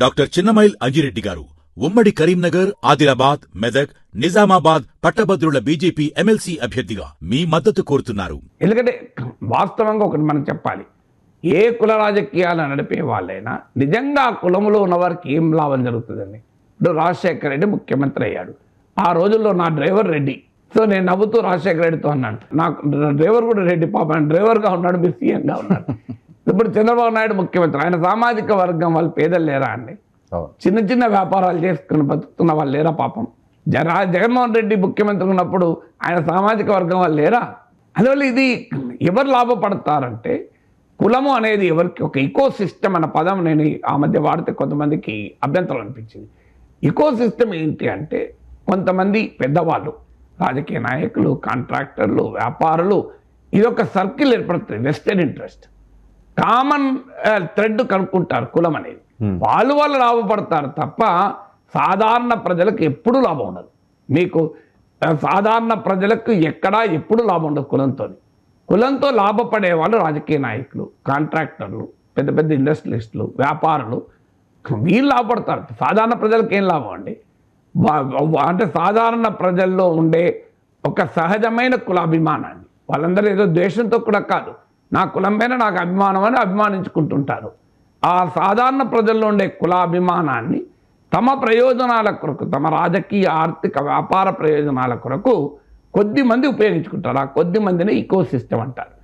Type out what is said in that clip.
Doctor Chinnamail Anji Reddy గారు ఉమ్మడి కరీంనగర్ ఆదిలాబాద్ మెదక్ నిజామాబాద్ పట్టభద్రుల బీజేపీ ఎమ్మెల్సీ అభ్యర్థిగా మీ మద్దతు కోరుతున్నారు. ఎందుకంటే వాస్తవంగా ఒకటి మనం చెప్పాలి. ఏ కుల రాజకీయాలు నడిపే వాళ్ళైనా నిజంగా కులములో కులంలో ఉన్న వారికి ఏం లాభం జరుగుతుందండి? ఇప్పుడు రాజశేఖర రెడ్డి ముఖ్యమంత్రి అయ్యాడు. ఆ రోజుల్లో నా డ్రైవర్ రెడ్డి. సో నేను నవ్వుతూ రాజశేఖర రెడ్డితో అన్నాను. నాకు డ్రైవర్ కూడా రెడ్డి పాప. డ్రైవర్గా ఉన్నాడు మీరు సీఎంగా ఉన్నాడు. ఇప్పుడు చంద్రబాబు నాయుడు ముఖ్యమంత్రి. ఆయన సామాజిక వర్గం వాళ్ళు పేదలు లేరా అండి? చిన్న చిన్న వ్యాపారాలు చేసుకుని బతుకుతున్న వాళ్ళు లేరా పాపం? జరా జగన్మోహన్ రెడ్డి ముఖ్యమంత్రి ఉన్నప్పుడు ఆయన సామాజిక వర్గం వాళ్ళు లేరా? అందువల్ల ఇది ఎవరు లాభపడతారంటే కులము అనేది ఎవరికి ఒక ఇకో సిస్టమ్ అన్న పదం నేను ఆ మధ్య వాడితే కొంతమందికి అభ్యంతరం అనిపించింది. ఇకో సిస్టమ్ ఏంటి అంటే కొంతమంది పెద్దవాళ్ళు రాజకీయ నాయకులు కాంట్రాక్టర్లు వ్యాపారులు ఇది ఒక సర్కిల్ ఏర్పడుతుంది వెస్టెడ్ ఇంట్రెస్ట్ కామన్ థ్రెడ్ కనుక్కుంటారు కులం అనేది. వాళ్ళు వాళ్ళు లాభపడతారు తప్ప సాధారణ ప్రజలకు ఎప్పుడు లాభం ఉండదు. మీకు సాధారణ ప్రజలకు ఎక్కడా ఎప్పుడు లాభం ఉండదు కులంతో. కులంతో లాభపడే వాళ్ళు రాజకీయ నాయకులు కాంట్రాక్టర్లు పెద్ద పెద్ద ఇండస్ట్రియలిస్టులు వ్యాపారులు. వీళ్ళు లాభపడతారు. సాధారణ ప్రజలకు ఏం లాభం అండి? అంటే సాధారణ ప్రజల్లో ఉండే ఒక సహజమైన కులాభిమానాన్ని. వాళ్ళందరూ ఏదో ద్వేషంతో కూడా కాదు. నా కులం పైన నాకు అభిమానం అని అభిమానించుకుంటుంటారు. ఆ సాధారణ ప్రజల్లో ఉండే కులాభిమానాన్ని తమ ప్రయోజనాల కొరకు తమ రాజకీయ ఆర్థిక వ్యాపార ప్రయోజనాల కొరకు కొద్ది మంది ఉపయోగించుకుంటారు. ఆ కొద్ది మందిని ఈకో సిస్టమ్ అంటారు.